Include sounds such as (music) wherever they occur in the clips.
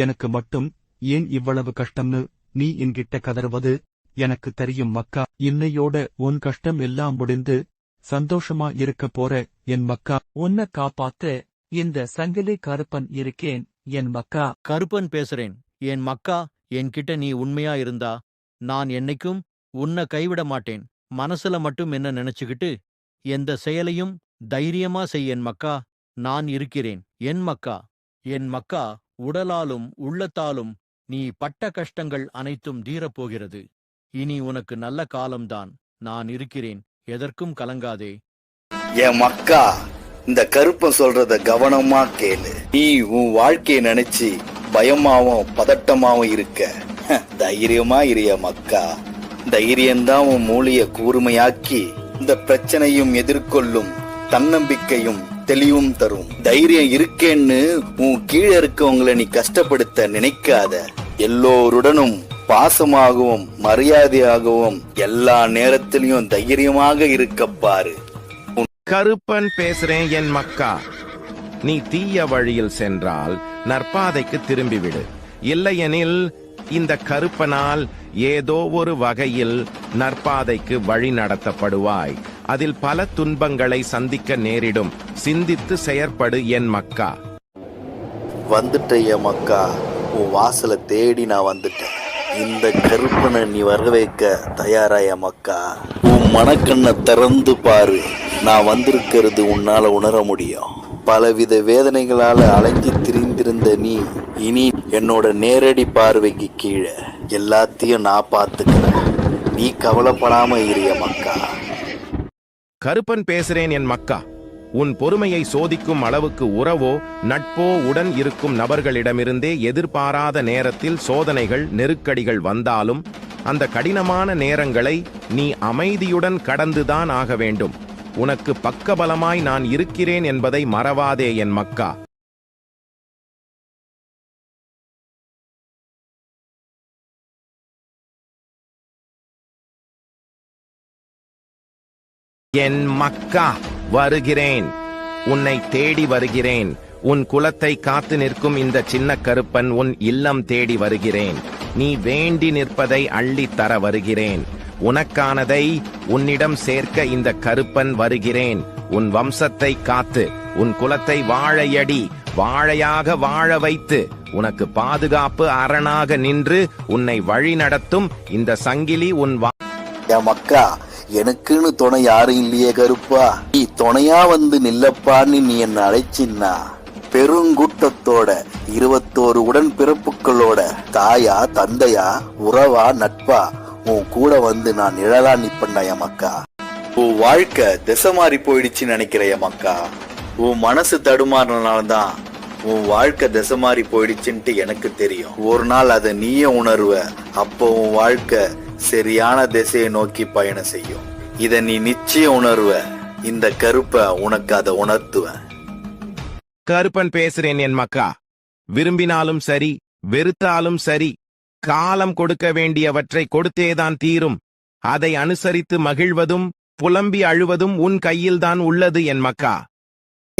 எனக்கு மட்டும் ஏன் இவ்வளவு கஷ்டம்னு நீ என்கிட்ட கதறுவது? எனக்கு தெரியும் மக்கா இன்னையோட உன் கஷ்டம் எல்லாம் முடிந்து சந்தோஷமா இருக்க போற என் மக்கா. உன்னை காப்பாத்த இந்த சங்கிலி கருப்பன் இருக்கேன் என் மக்கா. கருப்பன் பேசுறேன் என் மக்கா என்கிட்ட நீ உண்மையா இருந்தா நான் என்னைக்கும் உன்னை கைவிட மாட்டேன். மனசுல மட்டும் என்ன நினைச்சுக்கிட்டு எந்த செயலையும் தைரியமா செய் என் மக்கா நான் இருக்கிறேன். என் மக்கா என் மக்கா. உடலாலும் உள்ளத்தாலும் நீ பட்ட கஷ்டங்கள் அனைத்தும் தீரப்போகிறது. இனி உனக்கு நல்ல காலம்தான். நான் இருக்கிறேன். எதற்கும் கலங்காதே. என் மக்கா இந்த கருப்பன் சொல்றத கவனமா கேளு. நீ உன் வாழ்க்கையை நினைச்சு பயமாவும் பதட்டமாவும் இருக்க. தைரியமா இரு மக்கா. தைரியம்தான் உன் மூளைய கூர்மையாக்கி இந்த பிரச்சனையும் எதிர்கொள்ளும் தன்னம்பிக்கையும் தெளிவும் தரும். தைரியம் இருக்கேன்னு உன் கீழே இருக்கவங்களை நீ கஷ்டப்படுத்த நினைக்காத. எல்லோருடனும் பாசமாகவும் மரியாதையாகவும் எல்லா நேரத்திலையும் தைரியமாக இருக்க பாரு. கருப்பன் பேசுறேன் என் மக்கா. நீ தீய வழியில் சென்றால் நற்பாதைக்கு திரும்பிவிடு. இல்லையெனில் இந்த கருப்பனால் ஏதோ ஒரு வகையில் நற்பாதைக்கு வழி நடத்தப்படுவாய். அதில் பல துன்பங்களை சந்திக்க நேரிடும். சிந்தித்து செயற்படு என் மக்கா. வந்துட்ட என் மக்கா உன் வாசல தேடி நான் வந்துட்டேன். இந்த கருப்பனை நீ வரவேற்க தயாராய மக்கா. உன் மனக்கண்ணை திறந்து பாரு. நான் வந்திருக்கிறது உன்னால உணர முடியும். பலவித வேதனைகளால அலைஞ்சி திரிந்திருந்த நீ இனி என்னோட நேரடி பார்வைக்கு கீழே. எல்லாத்தையும் நான் பார்த்துக்கிறேன். நீ கவலைப்படாம இரு மக்கா. கருப்பன் பேசுறேன் என் மக்கா. உன் பொறுமையை சோதிக்கும் அளவுக்கு உறவோ நட்போ உடன் இருக்கும் நபர்களிடமிருந்தே எதிர்பாராத நேரத்தில் சோதனைகள் நெருக்கடிகள் வந்தாலும் அந்த கடினமான நேரங்களை நீ அமைதியுடன் கடந்துதான் ஆக வேண்டும். உனக்கு பக்கபலமாய் நான் இருக்கிறேன் என்பதை மறவாதே என் மக்கா. என் மக்கா வருகிறேன். உன்னை தேடி வருகிறேன். உன் குலத்தை காத்து நிற்கும் இந்த சின்ன கருப்பன் உன் இல்லம் தேடி வருகிறேன். நீ வேண்டி நிற்பதை அள்ளித் தர வருகிறேன். உனக்கானதை உன்னிடம் சேர்க்க இந்த கருப்பன் வருகிறேன். உன் வம்சத்தை காத்து உன் குலத்தை வாழையடி வாழையாக வாழ வைத்து உனக்கு பாதுகாப்பு அரணாக நின்று உன்னை வழி நடத்தும் இந்த சங்கிலி உன் வா மக்கா எனக்குன்னு துணை யாரும் இல்லையே கருப்பா. நீ துணையா வந்து நில்லப்பான்னு நீ என்ன அழைச்சின்னா பெருங்கூட்டத்தோட இருபத்தோரு உடன் பிறப்புகளோட தாயா தந்தையா உறவா நட்பா உன் கூட வந்து நான் நிழலா நிப்பண்ணா என் மக்கா. உன் வாழ்க்கை திசை மாறி போயிடுச்சுன்னு நினைக்கிற என் மக்கா. உன் மனசு தடுமாறினால்தான் உன் வாழ்க்கை திசை மாறி போயிடுச்சுன்ட்டு எனக்கு தெரியும். ஒரு நாள் அதை நீயே உணர்வ. அப்போ உன் வாழ்க்கை சரியான திசையை நோக்கி பயணம் செய்யும். இத நீ நிச்சயம் உணர்வ. இந்த கருப்பை உனக்கு அதை உணர்த்துவேன். கருப்பன் பேசுறேன் என் மக்கா. விரும்பினாலும் சரி வெறுத்தாலும் சரி காலம் கொடுக்க வேண்டியவற்றை கொடுத்தேதான் தீரும். அதை அனுசரித்து மகிழ்வதும் புலம்பி அழுவதும் உன் கையில்தான் உள்ளது என் மக்கா.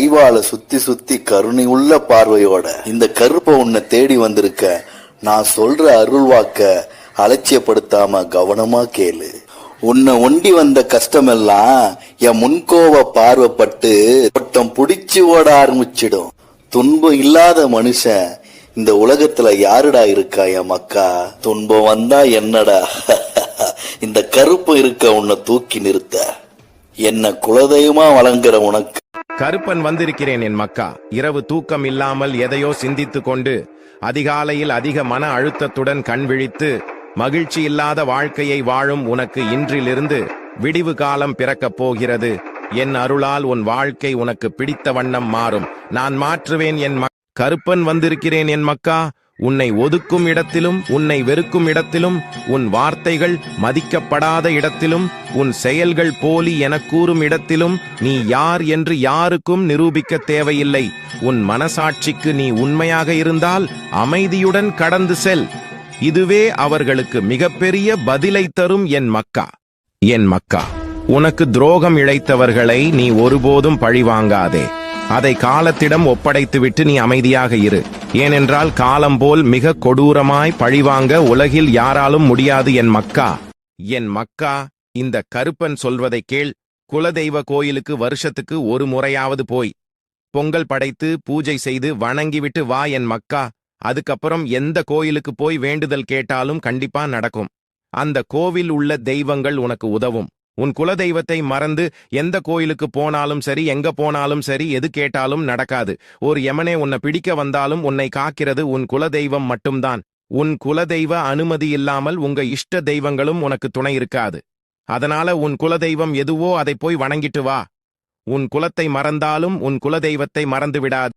கைவால சுத்தி சுத்தி கருணை உள்ள பார்வையோட இந்த கருப்பை உன்னை தேடி வந்திருக்க நான் சொல்ற அருள்வாக்க அலட்சியப்படுத்தாம கவனமா கேளு. உன்னை ஒண்டி வந்த கஷ்டமெல்லாம் என் முன்கோவ பார்வைப்பட்டு ஒட்டம் பிடிச்சு ஓட ஆரம்பிச்சிடும். துன்பம் இல்லாத மனுஷன் இந்த உலகத்துல யாருடா இருக்கா என் மக்கா? துன்பம் வந்தா என்னடா? (laughs) இந்த கருப்பு இருக்க உன்னை தூக்கி நிறுத்த. என்ன குலதெய்வமா வழங்குற உனக்கு. கருப்பன் வந்திருக்கிறேன் என் மக்கா. இரவு தூக்கம் இல்லாமல் எதையோ சிந்தித்துக் கொண்டு அதிகாலையில் அதிக மன அழுத்தத்துடன் கண் விழித்து மகிழ்ச்சி இல்லாத வாழ்க்கையை வாழும் உனக்கு இன்றிலிருந்து விடிவு காலம் பிறக்கப் போகிறது. என் அருளால் உன் வாழ்க்கை உனக்கு பிடித்த வண்ணம் மாறும். நான் மாற்றுவேன் என் கருப்பன் வந்திருக்கிறேன் என் மக்கா. உன்னை ஒதுக்கும் இடத்திலும் உன்னை வெறுக்கும் இடத்திலும் உன் வார்த்தைகள் மதிக்கப்படாத இடத்திலும் உன் செயல்கள் போலி என கூறும் இடத்திலும் நீ யார் என்று யாருக்கும் நிரூபிக்க தேவையில்லை. உன் மனசாட்சிக்கு நீ உண்மையாக இருந்தால் அமைதியுடன் கடந்து செல். இதுவே அவர்களுக்கு மிகப்பெரிய பதிலை தரும் என் மக்கா. என் மக்கா உனக்கு துரோகம் இழைத்தவர்களை நீ ஒருபோதும் பழிவாங்காதே அதை காலத்திடம் ஒப்படைத்துவிட்டு நீ அமைதியாக இரு. ஏனென்றால் காலம் போல் மிக கொடூரமாய் பழிவாங்க உலகில் யாராலும் முடியாது என் மக்கா. என் மக்கா இந்த கருப்பன் சொல்வதை கேள். குலதெய்வ கோயிலுக்கு வருஷத்துக்கு ஒரு முறையாவது போய். பொங்கல் படைத்து பூஜை செய்து வணங்கிவிட்டு வா என் மக்கா. அதுக்கப்புறம் எந்த கோயிலுக்கு போய் வேண்டுதல் கேட்டாலும் கண்டிப்பா நடக்கும். அந்த கோவில் உள்ள தெய்வங்கள் உனக்கு உதவும். உன் குலதெய்வத்தை மறந்து எந்த கோயிலுக்கு போனாலும் சரி எங்க போனாலும் சரி எது கேட்டாலும் நடக்காது. ஒரு யமனே உன்னை பிடிக்க வந்தாலும் உன்னை காக்கிறது உன் குலதெய்வம் மட்டும்தான். உன் குலதெய்வ அனுமதி இல்லாமல் உங்க இஷ்ட தெய்வங்களும் உனக்கு துணை இருக்காது. அதனால உன் குலதெய்வம் எதுவோ அதை போய் வணங்கிட்டு வா. உன் குலத்தை மறந்தாலும் உன் குலதெய்வத்தை மறந்து விடாது.